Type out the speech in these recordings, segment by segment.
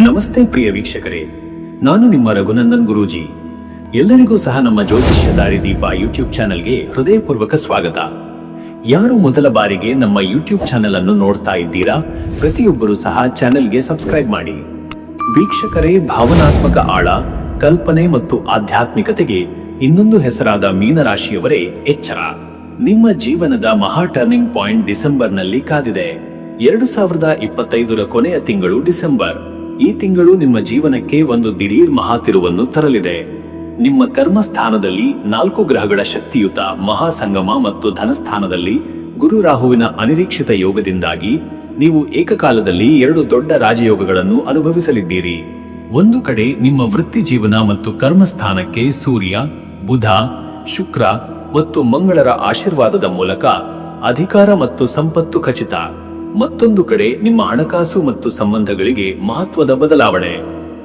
ನಮಸ್ತೆ ಪ್ರಿಯ ವೀಕ್ಷಕರೇ. ನಾನು ನಿಮ್ಮ ರಘುನಂದನ್ ಗುರೂಜಿ. ಎಲ್ಲರಿಗೂ ಸಹ ನಮ್ಮ ಜ್ಯೋತಿಷ್ಯ ದಾರಿದೀಪ ಯೂಟ್ಯೂಬ್ ಚಾನೆಲ್ಗೆ ಹೃದಯಪೂರ್ವಕ ಸ್ವಾಗತ. ಯಾರು ಮೊದಲ ಬಾರಿಗೆ ನಮ್ಮ ಯೂಟ್ಯೂಬ್ ಚಾನೆಲ್ ಅನ್ನು ನೋಡ್ತಾ ಇದ್ದೀರಾ, ಪ್ರತಿಯೊಬ್ಬರು ಸಹ ಚಾನೆಲ್ಗೆ ಸಬ್ಸ್ಕ್ರೈಬ್ ಮಾಡಿ. ವೀಕ್ಷಕರೇ, ಭಾವನಾತ್ಮಕ ಆಳ, ಕಲ್ಪನೆ ಮತ್ತು ಆಧ್ಯಾತ್ಮಿಕತೆಗೆ ಇನ್ನೊಂದು ಹೆಸರಾದ ಮೀನರಾಶಿಯವರೇ ಎಚ್ಚರ. ನಿಮ್ಮ ಜೀವನದ ಮಹಾ ಟರ್ನಿಂಗ್ ಪಾಯಿಂಟ್ ಡಿಸೆಂಬರ್ನಲ್ಲಿ ಕಾದಿದೆ. ಎರಡು ಸಾವಿರದ ಇಪ್ಪತ್ತೈದರ ಕೊನೆಯ ತಿಂಗಳು ಡಿಸೆಂಬರ್. ಈ ತಿಂಗಳು ನಿಮ್ಮ ಜೀವನಕ್ಕೆ ಒಂದು ದಿಢೀರ್ ಮಹಾತಿರುವನ್ನು ತರಲಿದೆ. ನಿಮ್ಮ ಕರ್ಮಸ್ಥಾನದಲ್ಲಿ ನಾಲ್ಕು ಗ್ರಹಗಳ ಶಕ್ತಿಯುತ ಮಹಾಸಂಗಮ ಮತ್ತು ಧನಸ್ಥಾನದಲ್ಲಿ ಗುರು ರಾಹುವಿನ ಅನಿರೀಕ್ಷಿತ ಯೋಗದಿಂದಾಗಿ ನೀವು ಏಕಕಾಲದಲ್ಲಿ ಎರಡು ದೊಡ್ಡ ರಾಜಯೋಗಗಳನ್ನು ಅನುಭವಿಸಲಿದ್ದೀರಿ. ಒಂದು ಕಡೆ ನಿಮ್ಮ ವೃತ್ತಿ ಜೀವನ ಮತ್ತು ಕರ್ಮಸ್ಥಾನಕ್ಕೆ ಸೂರ್ಯ, ಬುಧ, ಶುಕ್ರ ಮತ್ತು ಮಂಗಳರ ಆಶೀರ್ವಾದದ ಮೂಲಕ ಅಧಿಕಾರ ಮತ್ತು ಸಂಪತ್ತು ಖಚಿತ. ಮತ್ತೊಂದು ಕಡೆ ನಿಮ್ಮ ಹಣಕಾಸು ಮತ್ತು ಸಂಬಂಧಗಳಿಗೆ ಮಹತ್ವದ ಬದಲಾವಣೆ.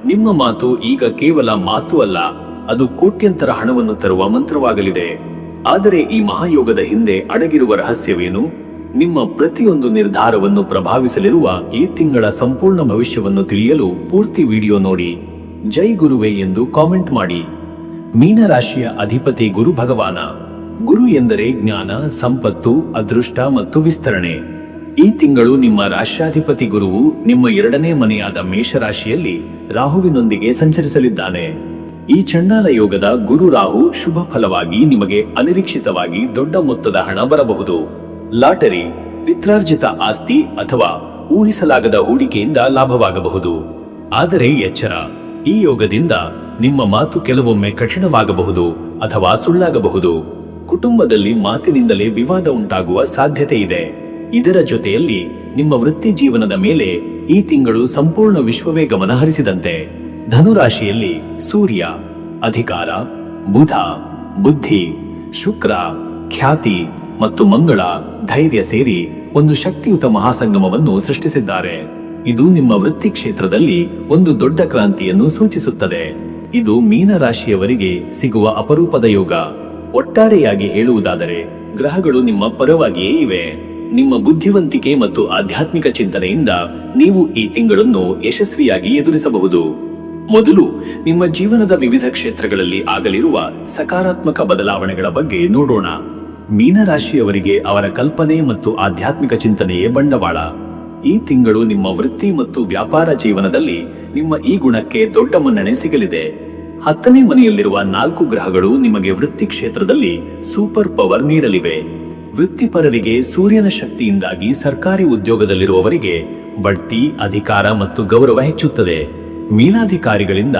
ನಿಮ್ಮ ಮಾತು ಈಗ ಕೇವಲ ಮಾತು ಅಲ್ಲ, ಅದು ಕೋಟ್ಯಂತರ ಹಣವನ್ನು ತರುವ ಮಂತ್ರವಾಗಲಿದೆ. ಆದರೆ ಈ ಮಹಾಯೋಗದ ಹಿಂದೆ ಅಡಗಿರುವ ರಹಸ್ಯವೇನು? ನಿಮ್ಮ ಪ್ರತಿಯೊಂದು ನಿರ್ಧಾರವನ್ನು ಪ್ರಭಾವಿಸಲಿರುವ ಈ ತಿಂಗಳ ಸಂಪೂರ್ಣ ಭವಿಷ್ಯವನ್ನು ತಿಳಿಯಲು ಪೂರ್ತಿ ವಿಡಿಯೋ ನೋಡಿ. ಜೈ ಗುರುವೆ ಎಂದು ಕಾಮೆಂಟ್ ಮಾಡಿ. ಮೀನರಾಶಿಯ ಅಧಿಪತಿ ಗುರು ಭಗವಾನ. ಗುರು ಎಂದರೆ ಜ್ಞಾನ, ಸಂಪತ್ತು, ಅದೃಷ್ಟ ಮತ್ತು ವಿಸ್ತರಣೆ. ಈ ತಿಂಗಳು ನಿಮ್ಮ ರಾಷ್ಟ್ರಾಧಿಪತಿ ಗುರುವು ನಿಮ್ಮ ಎರಡನೇ ಮನೆಯಾದ ಮೇಷರಾಶಿಯಲ್ಲಿ ರಾಹುವಿನೊಂದಿಗೆ ಸಂಚರಿಸಲಿದ್ದಾನೆ. ಈ ಚಂಡಾಲ ಯೋಗದ ಗುರು ರಾಹು ಶುಭ ಫಲವಾಗಿ ನಿಮಗೆ ಅನಿರೀಕ್ಷಿತವಾಗಿ ದೊಡ್ಡ ಮೊತ್ತದ ಹಣ ಬರಬಹುದು. ಲಾಟರಿ, ಪಿತ್ರಾರ್ಜಿತ ಆಸ್ತಿ ಅಥವಾ ಊಹಿಸಲಾಗದ ಹೂಡಿಕೆಯಿಂದ ಲಾಭವಾಗಬಹುದು. ಆದರೆ ಎಚ್ಚರ, ಈ ಯೋಗದಿಂದ ನಿಮ್ಮ ಮಾತು ಕೆಲವೊಮ್ಮೆ ಕಠಿಣವಾಗಬಹುದು ಅಥವಾ ಸುಳ್ಳಾಗಬಹುದು. ಕುಟುಂಬದಲ್ಲಿ ಮಾತಿನಿಂದಲೇ ವಿವಾದ ಉಂಟಾಗುವ ಸಾಧ್ಯತೆ ಇದೆ. ಇದರ ಜೊತೆಯಲ್ಲಿ ನಿಮ್ಮ ವೃತ್ತಿ ಜೀವನದ ಮೇಲೆ ಈ ತಿಂಗಳು ಸಂಪೂರ್ಣ ವಿಶ್ವವೇ ಗಮನ ಹರಿಸಿದಂತೆ ಧನುರಾಶಿಯಲ್ಲಿ ಸೂರ್ಯ, ಅಧಿಕಾರ, ಬುಧ, ಬುದ್ಧಿ, ಶುಕ್ರ, ಖ್ಯಾತಿ ಮತ್ತು ಮಂಗಳ, ಧೈರ್ಯ ಸೇರಿ ಒಂದು ಶಕ್ತಿಯುತ ಮಹಾಸಂಗಮವನ್ನು ಸೃಷ್ಟಿಸಿದ್ದಾರೆ. ಇದು ನಿಮ್ಮ ವೃತ್ತಿ ಕ್ಷೇತ್ರದಲ್ಲಿ ಒಂದು ದೊಡ್ಡ ಕ್ರಾಂತಿಯನ್ನು ಸೂಚಿಸುತ್ತದೆ. ಇದು ಮೀನರಾಶಿಯವರಿಗೆ ಸಿಗುವ ಅಪರೂಪದ ಯೋಗ. ಒಟ್ಟಾರೆಯಾಗಿ ಹೇಳುವುದಾದರೆ, ಗ್ರಹಗಳು ನಿಮ್ಮ ಪರವಾಗಿಯೇ ಇವೆ. ನಿಮ್ಮ ಬುದ್ಧಿವಂತಿಕೆ ಮತ್ತು ಆಧ್ಯಾತ್ಮಿಕ ಚಿಂತನೆಯಿಂದ ನೀವು ಈ ತಿಂಗಳನ್ನು ಯಶಸ್ವಿಯಾಗಿ ಎದುರಿಸಬಹುದು. ಮೊದಲು ನಿಮ್ಮ ಜೀವನದ ವಿವಿಧ ಕ್ಷೇತ್ರಗಳಲ್ಲಿ ಆಗಲಿರುವ ಸಕಾರಾತ್ಮಕ ಬದಲಾವಣೆಗಳ ಬಗ್ಗೆ ನೋಡೋಣ. ಮೀನರಾಶಿಯವರಿಗೆ ಅವರ ಕಲ್ಪನೆ ಮತ್ತು ಆಧ್ಯಾತ್ಮಿಕ ಚಿಂತನೆಯೇ ಬಂಡವಾಳ. ಈ ತಿಂಗಳು ನಿಮ್ಮ ವೃತ್ತಿ ಮತ್ತು ವ್ಯಾಪಾರ ಜೀವನದಲ್ಲಿ ನಿಮ್ಮ ಈ ಗುಣಕ್ಕೆ ದೊಡ್ಡ ಮನ್ನಣೆ ಸಿಗಲಿದೆ. ಹತ್ತನೇ ಮನೆಯಲ್ಲಿರುವ ನಾಲ್ಕು ಗ್ರಹಗಳು ನಿಮಗೆ ವೃತ್ತಿ ಕ್ಷೇತ್ರದಲ್ಲಿ ಸೂಪರ್ ಪವರ್ ನೀಡಲಿವೆ. ವೃತ್ತಿಪರರಿಗೆ ಸೂರ್ಯನ ಶಕ್ತಿಯಿಂದಾಗಿ ಸರ್ಕಾರಿ ಉದ್ಯೋಗದಲ್ಲಿರುವವರಿಗೆ ಬಡ್ತಿ, ಅಧಿಕಾರ ಮತ್ತು ಗೌರವ ಹೆಚ್ಚುತ್ತದೆ. ಮೇಲಾಧಿಕಾರಿಗಳಿಂದ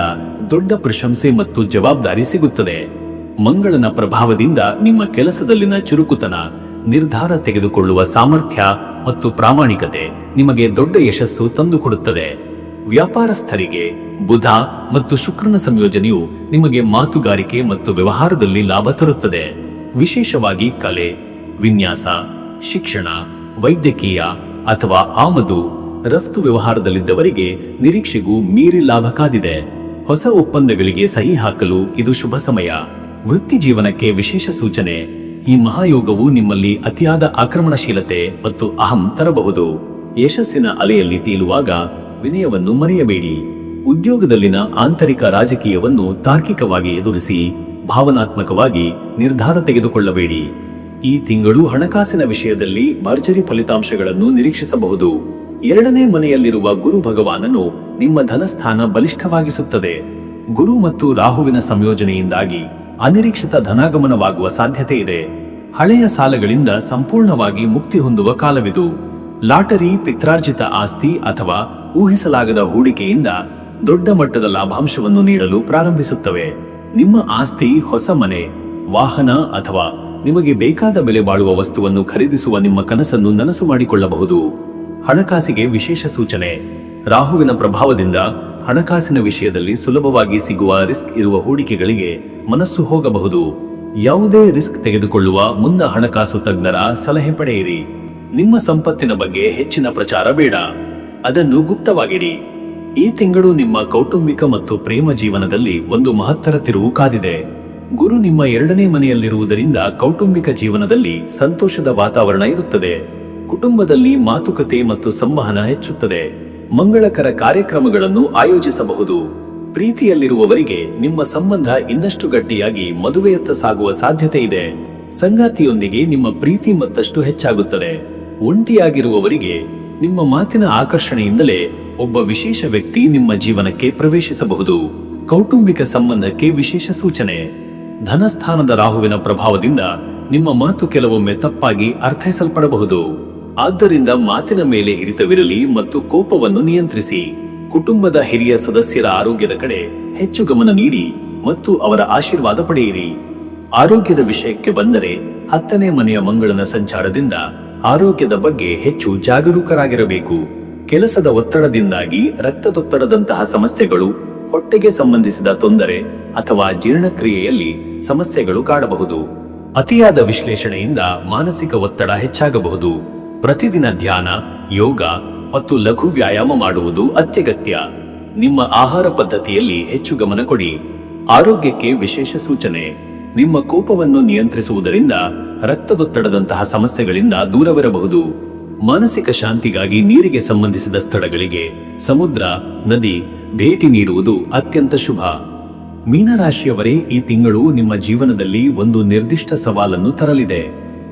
ದೊಡ್ಡ ಪ್ರಶಂಸೆ ಮತ್ತು ಜವಾಬ್ದಾರಿ ಸಿಗುತ್ತದೆ. ಮಂಗಳನ ಪ್ರಭಾವದಿಂದ ನಿಮ್ಮ ಕೆಲಸದಲ್ಲಿನ ಚುರುಕುತನ, ನಿರ್ಧಾರ ತೆಗೆದುಕೊಳ್ಳುವ ಸಾಮರ್ಥ್ಯ ಮತ್ತು ಪ್ರಾಮಾಣಿಕತೆ ನಿಮಗೆ ದೊಡ್ಡ ಯಶಸ್ಸು ತಂದುಕೊಡುತ್ತದೆ. ವ್ಯಾಪಾರಸ್ಥರಿಗೆ ಬುಧ ಮತ್ತು ಶುಕ್ರನ ಸಂಯೋಜನೆಯು ನಿಮಗೆ ಮಾತುಗಾರಿಕೆ ಮತ್ತು ವ್ಯವಹಾರದಲ್ಲಿ ಲಾಭ ತರುತ್ತದೆ. ವಿಶೇಷವಾಗಿ ಕಲೆ ವಿನ್ಯಾಸ, ಶಿಕ್ಷಣ, ವೈದ್ಯಕೀಯ ಅಥವಾ ಆಮದು ರಫ್ತು ವ್ಯವಹಾರದಲ್ಲಿದ್ದವರಿಗೆ ನಿರೀಕ್ಷೆಗೂ ಮೀರಿ ಲಾಭ ಕಾದಿದೆ. ಹೊಸ ಒಪ್ಪಂದಗಳಿಗೆ ಸಹಿ ಹಾಕಲು ಇದು ಶುಭ ಸಮಯ. ವೃತ್ತಿ ಜೀವನಕ್ಕೆ ವಿಶೇಷ ಸೂಚನೆ. ಈ ಮಹಾಯೋಗವು ನಿಮ್ಮಲ್ಲಿ ಅತಿಯಾದ ಆಕ್ರಮಣಶೀಲತೆ ಮತ್ತು ಅಹಂ ತರಬಹುದು. ಯಶಸ್ಸಿನ ಅಲೆಯಲ್ಲಿ ತೀಲುವಾಗ ವಿನಯವನ್ನು ಮರೆಯಬೇಡಿ. ಉದ್ಯೋಗದಲ್ಲಿನ ಆಂತರಿಕ ರಾಜಕೀಯವನ್ನು ತಾರ್ಕಿಕವಾಗಿ ಎದುರಿಸಿ, ಭಾವನಾತ್ಮಕವಾಗಿ ನಿರ್ಧಾರ ತೆಗೆದುಕೊಳ್ಳಬೇಡಿ. ಈ ತಿಂಗಳು ಹಣಕಾಸಿನ ವಿಷಯದಲ್ಲಿ ಭರ್ಜರಿ ಫಲಿತಾಂಶಗಳನ್ನು ನಿರೀಕ್ಷಿಸಬಹುದು. ಎರಡನೇ ಮನೆಯಲ್ಲಿರುವ ಗುರು ಭಗವಾನನು ನಿಮ್ಮ ಧನಸ್ಥಾನ ಬಲಿಷ್ಠವಾಗಿಸುತ್ತದೆ. ಗುರು ಮತ್ತು ರಾಹುವಿನ ಸಂಯೋಜನೆಯಿಂದಾಗಿ ಅನಿರೀಕ್ಷಿತ ಧನಾಗಮನವಾಗುವ ಸಾಧ್ಯತೆ ಇದೆ. ಹಳೆಯ ಸಾಲಗಳಿಂದ ಸಂಪೂರ್ಣವಾಗಿ ಮುಕ್ತಿ ಹೊಂದುವ ಕಾಲವಿದು. ಲಾಟರಿ, ಪಿತ್ರಾರ್ಜಿತ ಆಸ್ತಿ ಅಥವಾ ಊಹಿಸಲಾಗದ ಹೂಡಿಕೆಯಿಂದ ದೊಡ್ಡ ಮಟ್ಟದ ಲಾಭಾಂಶವನ್ನು ನೀಡಲು ಪ್ರಾರಂಭಿಸುತ್ತವೆ. ನಿಮ್ಮ ಆಸ್ತಿ, ಹೊಸ ಮನೆ, ವಾಹನ ಅಥವಾ ನಿಮಗೆ ಬೇಕಾದ ಬೆಲೆ ಬಾಳುವ ವಸ್ತುವನ್ನು ಖರೀದಿಸುವ ನಿಮ್ಮ ಕನಸನ್ನು ನನಸು ಮಾಡಿಕೊಳ್ಳಬಹುದು. ಹಣಕಾಸಿಗೆ ವಿಶೇಷ ಸೂಚನೆ. ರಾಹುವಿನ ಪ್ರಭಾವದಿಂದ ಹಣಕಾಸಿನ ವಿಷಯದಲ್ಲಿ ಸುಲಭವಾಗಿ ಸಿಗುವ ರಿಸ್ಕ್ ಇರುವ ಹೂಡಿಕೆಗಳಿಗೆ ಮನಸ್ಸು ಹೋಗಬಹುದು. ಯಾವುದೇ ರಿಸ್ಕ್ ತೆಗೆದುಕೊಳ್ಳುವ ಮುನ್ನ ಹಣಕಾಸು ತಜ್ಞರ ಸಲಹೆ ಪಡೆಯಿರಿ. ನಿಮ್ಮ ಸಂಪತ್ತಿನ ಬಗ್ಗೆ ಹೆಚ್ಚಿನ ಪ್ರಚಾರ ಬೇಡ. ಅದನ್ನು ಗುಪ್ತವಾಗಿಡಿ. ಈ ತಿಂಗಳು ನಿಮ್ಮ ಕೌಟುಂಬಿಕ ಮತ್ತು ಪ್ರೇಮ ಜೀವನದಲ್ಲಿ ಒಂದು ಮಹತ್ತರ ತಿರುವು ಕಾದಿದೆ. ಗುರು ನಿಮ್ಮ ಎರಡನೇ ಮನೆಯಲ್ಲಿರುವುದರಿಂದ ಕೌಟುಂಬಿಕ ಜೀವನದಲ್ಲಿ ಸಂತೋಷದ ವಾತಾವರಣ ಇರುತ್ತದೆ. ಕುಟುಂಬದಲ್ಲಿ ಮಾತುಕತೆ ಮತ್ತು ಸಂವಹನ ಹೆಚ್ಚುತ್ತದೆ. ಮಂಗಳಕರ ಕಾರ್ಯಕ್ರಮಗಳನ್ನು ಆಯೋಜಿಸಬಹುದು. ಪ್ರೀತಿಯಲ್ಲಿರುವವರಿಗೆ ನಿಮ್ಮ ಸಂಬಂಧ ಇನ್ನಷ್ಟು ಗಟ್ಟಿಯಾಗಿ ಮದುವೆಯತ್ತ ಸಾಗುವ ಸಾಧ್ಯತೆ ಇದೆ. ಸಂಗಾತಿಯೊಂದಿಗೆ ನಿಮ್ಮ ಪ್ರೀತಿ ಮತ್ತಷ್ಟು ಹೆಚ್ಚಾಗುತ್ತದೆ. ಒಂಟಿಯಾಗಿರುವವರಿಗೆ ನಿಮ್ಮ ಮಾತಿನ ಆಕರ್ಷಣೆಯಿಂದಲೇ ಒಬ್ಬ ವಿಶೇಷ ವ್ಯಕ್ತಿ ನಿಮ್ಮ ಜೀವನಕ್ಕೆ ಪ್ರವೇಶಿಸಬಹುದು. ಕೌಟುಂಬಿಕ ಸಂಬಂಧಕ್ಕೆ ವಿಶೇಷ ಸೂಚನೆ. ಧನಸ್ಥಾನದ ರಾಹುವಿನ ಪ್ರಭಾವದಿಂದ ನಿಮ್ಮ ಮಾತು ಕೆಲವೊಮ್ಮೆ ತಪ್ಪಾಗಿ ಅರ್ಥೈಸಲ್ಪಡಬಹುದು. ಆದ್ದರಿಂದ ಮಾತಿನ ಮೇಲೆ ಹಿಡಿತವಿರಲಿ ಮತ್ತು ಕೋಪವನ್ನು ನಿಯಂತ್ರಿಸಿ. ಕುಟುಂಬದ ಹಿರಿಯ ಸದಸ್ಯರ ಆರೋಗ್ಯದ ಕಡೆ ಹೆಚ್ಚು ಗಮನ ನೀಡಿ ಮತ್ತು ಅವರ ಆಶೀರ್ವಾದ ಪಡೆಯಿರಿ. ಆರೋಗ್ಯದ ವಿಷಯಕ್ಕೆ ಬಂದರೆ ಹತ್ತನೇ ಮನೆಯ ಮಂಗಳನ ಸಂಚಾರದಿಂದ ಆರೋಗ್ಯದ ಬಗ್ಗೆ ಹೆಚ್ಚು ಜಾಗರೂಕರಾಗಿರಬೇಕು. ಕೆಲಸದ ಒತ್ತಡದಿಂದಾಗಿ ರಕ್ತದೊತ್ತಡದಂತಹ ಸಮಸ್ಯೆಗಳು ಹೊಟ್ಟೆಗೆ ಸಂಬಂಧಿಸಿದ ತೊಂದರೆ ಅಥವಾ ಜೀರ್ಣಕ್ರಿಯೆಯಲ್ಲಿ ಸಮಸ್ಯೆಗಳು ಕಾಡಬಹುದು. ಅತಿಯಾದ ವಿಶ್ಲೇಷಣೆಯಿಂದ ಮಾನಸಿಕ ಒತ್ತಡ ಹೆಚ್ಚಾಗಬಹುದು. ಪ್ರತಿದಿನ ಧ್ಯಾನ, ಯೋಗ ಮತ್ತು ಲಘು ವ್ಯಾಯಾಮ ಮಾಡುವುದು ಅತ್ಯಗತ್ಯ. ನಿಮ್ಮ ಆಹಾರ ಪದ್ಧತಿಯಲ್ಲಿ ಹೆಚ್ಚು ಗಮನ ಕೊಡಿ. ಆರೋಗ್ಯಕ್ಕೆ ವಿಶೇಷ ಸೂಚನೆ. ನಿಮ್ಮ ಕೋಪವನ್ನು ನಿಯಂತ್ರಿಸುವುದರಿಂದ ರಕ್ತದೊತ್ತಡದಂತಹ ಸಮಸ್ಯೆಗಳಿಂದ ದೂರವಿರಬಹುದು. ಮಾನಸಿಕ ಶಾಂತಿಗಾಗಿ ನೀರಿಗೆ ಸಂಬಂಧಿಸಿದ ಸ್ಥಳಗಳಿಗೆ ಸಮುದ್ರ, ನದಿ ಭೇಟಿ ನೀಡುವುದು ಅತ್ಯಂತ ಶುಭ. ಮೀನರಾಶಿಯವರೇ, ಈ ತಿಂಗಳು ನಿಮ್ಮ ಜೀವನದಲ್ಲಿ ಒಂದು ನಿರ್ದಿಷ್ಟ ಸವಾಲನ್ನು ತರಲಿದೆ.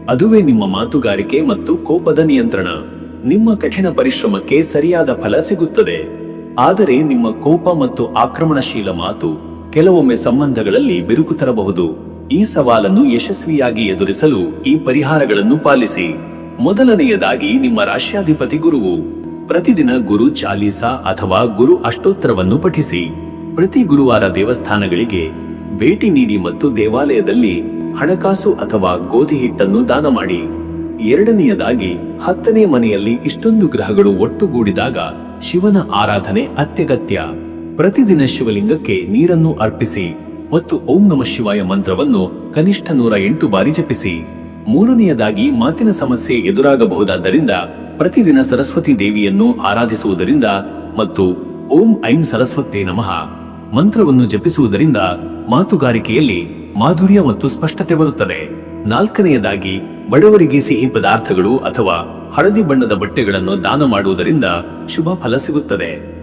ಅದುವೇ ನಿಮ್ಮ ಮಾತುಗಾರಿಕೆ ಮತ್ತು ಕೋಪದ ನಿಯಂತ್ರಣ. ನಿಮ್ಮ ಕಠಿಣ ಪರಿಶ್ರಮಕ್ಕೆ ಸರಿಯಾದ ಫಲ ಸಿಗುತ್ತದೆ. ಆದರೆ ನಿಮ್ಮ ಕೋಪ ಮತ್ತು ಆಕ್ರಮಣಶೀಲ ಮಾತು ಕೆಲವೊಮ್ಮೆ ಸಂಬಂಧಗಳಲ್ಲಿ ಬಿರುಕು ತರಬಹುದು. ಈ ಸವಾಲನ್ನು ಯಶಸ್ವಿಯಾಗಿ ಎದುರಿಸಲು ಈ ಪರಿಹಾರಗಳನ್ನು ಪಾಲಿಸಿ. ಮೊದಲನೆಯದಾಗಿ ನಿಮ್ಮ ರಾಶ್ಯಾಧಿಪತಿ ಗುರುವು. ಪ್ರತಿದಿನ ಗುರು ಚಾಲೀಸ ಅಥವಾ ಗುರು ಅಷ್ಟೋತ್ತರವನ್ನು ಪಠಿಸಿ. ಪ್ರತಿ ಗುರುವಾರ ದೇವಸ್ಥಾನಗಳಿಗೆ ಭೇಟಿ ನೀಡಿ ಮತ್ತು ದೇವಾಲಯದಲ್ಲಿ ಹಣಕಾಸು ಅಥವಾ ಗೋಧಿ ಹಿಟ್ಟನ್ನು ದಾನ ಮಾಡಿ. ಎರಡನೆಯದಾಗಿ, ಹತ್ತನೇ ಮನೆಯಲ್ಲಿ ಇಷ್ಟೊಂದು ಗ್ರಹಗಳು ಒಟ್ಟುಗೂಡಿದಾಗ ಶಿವನ ಆರಾಧನೆ ಅತ್ಯಗತ್ಯ. ಪ್ರತಿದಿನ ಶಿವಲಿಂಗಕ್ಕೆ ನೀರನ್ನು ಅರ್ಪಿಸಿ ಮತ್ತು ಓಂ ನಮ ಶಿವಾಯ ಮಂತ್ರವನ್ನು ಕನಿಷ್ಠ ನೂರ ಎಂಟು ಬಾರಿ ಜಪಿಸಿ. ಮೂರನೆಯದಾಗಿ, ಮಾತಿನ ಸಮಸ್ಯೆ ಎದುರಾಗಬಹುದಾದ್ದರಿಂದ ಪ್ರತಿದಿನ ಸರಸ್ವತಿ ದೇವಿಯನ್ನು ಆರಾಧಿಸುವುದರಿಂದ ಮತ್ತು ಓಂ ಐಂ ಸರಸ್ವತೇ ನಮಃ. ಮಂತ್ರವನ್ನು ಜಪಿಸುವುದರಿಂದ ಮಾತುಗಾರಿಕೆಯಲ್ಲಿ ಮಾಧುರ್ಯ ಮತ್ತು ಸ್ಪಷ್ಟತೆ ಬರುತ್ತದೆ. ನಾಲ್ಕನೆಯದಾಗಿ, ಬಡವರಿಗೆ ಸಿಹಿ ಪದಾರ್ಥಗಳು ಅಥವಾ ಹಳದಿ ಬಣ್ಣದ ಬಟ್ಟೆಗಳನ್ನು ದಾನ ಮಾಡುವುದರಿಂದ ಶುಭ ಫಲ ಸಿಗುತ್ತದೆ.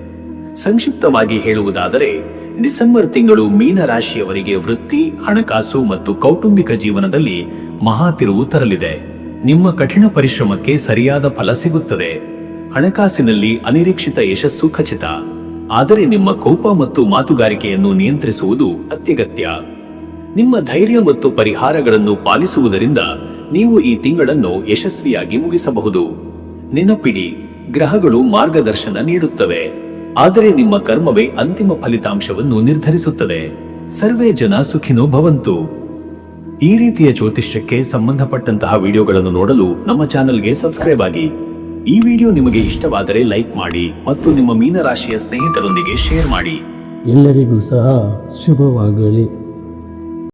ಸಂಕ್ಷಿಪ್ತವಾಗಿ ಹೇಳುವುದಾದರೆ, ಡಿಸೆಂಬರ್ ತಿಂಗಳು ಮೀನ ರಾಶಿಯವರಿಗೆ ವೃತ್ತಿ, ಹಣಕಾಸು ಮತ್ತು ಕೌಟುಂಬಿಕ ಜೀವನದಲ್ಲಿ ಮಹಾ ತಿರುವು ತರಲಿದೆ. ನಿಮ್ಮ ಕಠಿಣ ಪರಿಶ್ರಮಕ್ಕೆ ಸರಿಯಾದ ಫಲ ಸಿಗುತ್ತದೆ. ಹಣಕಾಸಿನಲ್ಲಿ ಅನಿರೀಕ್ಷಿತ ಯಶಸ್ಸು ಖಚಿತ. ಆದರೆ ನಿಮ್ಮ ಕೋಪ ಮತ್ತು ಮಾತುಗಾರಿಕೆಯನ್ನು ನಿಯಂತ್ರಿಸುವುದು ಅತ್ಯಗತ್ಯ. ನಿಮ್ಮ ಧೈರ್ಯ ಮತ್ತು ಪರಿಹಾರಗಳನ್ನು ಪಾಲಿಸುವುದರಿಂದ ನೀವು ಈ ತಿಂಗಳನ್ನು ಯಶಸ್ವಿಯಾಗಿ ಮುಗಿಸಬಹುದು. ನೆನಪಿಡಿ, ಗ್ರಹಗಳು ಮಾರ್ಗದರ್ಶನ ನೀಡುತ್ತವೆ. ಆದರೆ ನಿಮ್ಮ ಕರ್ಮವೇ ಅಂತಿಮ ಫಲಿತಾಂಶವನ್ನು ನಿರ್ಧರಿಸುತ್ತದೆ. ಸರ್ವೇ ಜನ ಸುಖಿನೋ ಭವಂತು. ಈ ರೀತಿಯ ಜ್ಯೋತಿಷ್ಯಕ್ಕೆ ಸಂಬಂಧಪಟ್ಟಂತಹ ವಿಡಿಯೋಗಳನ್ನು ನೋಡಲು ನಮ್ಮ ಚಾನೆಲ್ಗೆ ಸಬ್ಸ್ಕ್ರೈಬ್ ಆಗಿ. ಈ ವಿಡಿಯೋ ನಿಮಗೆ ಇಷ್ಟವಾದರೆ ಲೈಕ್ ಮಾಡಿ ಮತ್ತು ನಿಮ್ಮ ಮೀನರಾಶಿಯ ಸ್ನೇಹಿತರೊಂದಿಗೆ ಶೇರ್ ಮಾಡಿ. ಎಲ್ಲರಿಗೂ ಸಹ ಶುಭವಾಗಲಿ.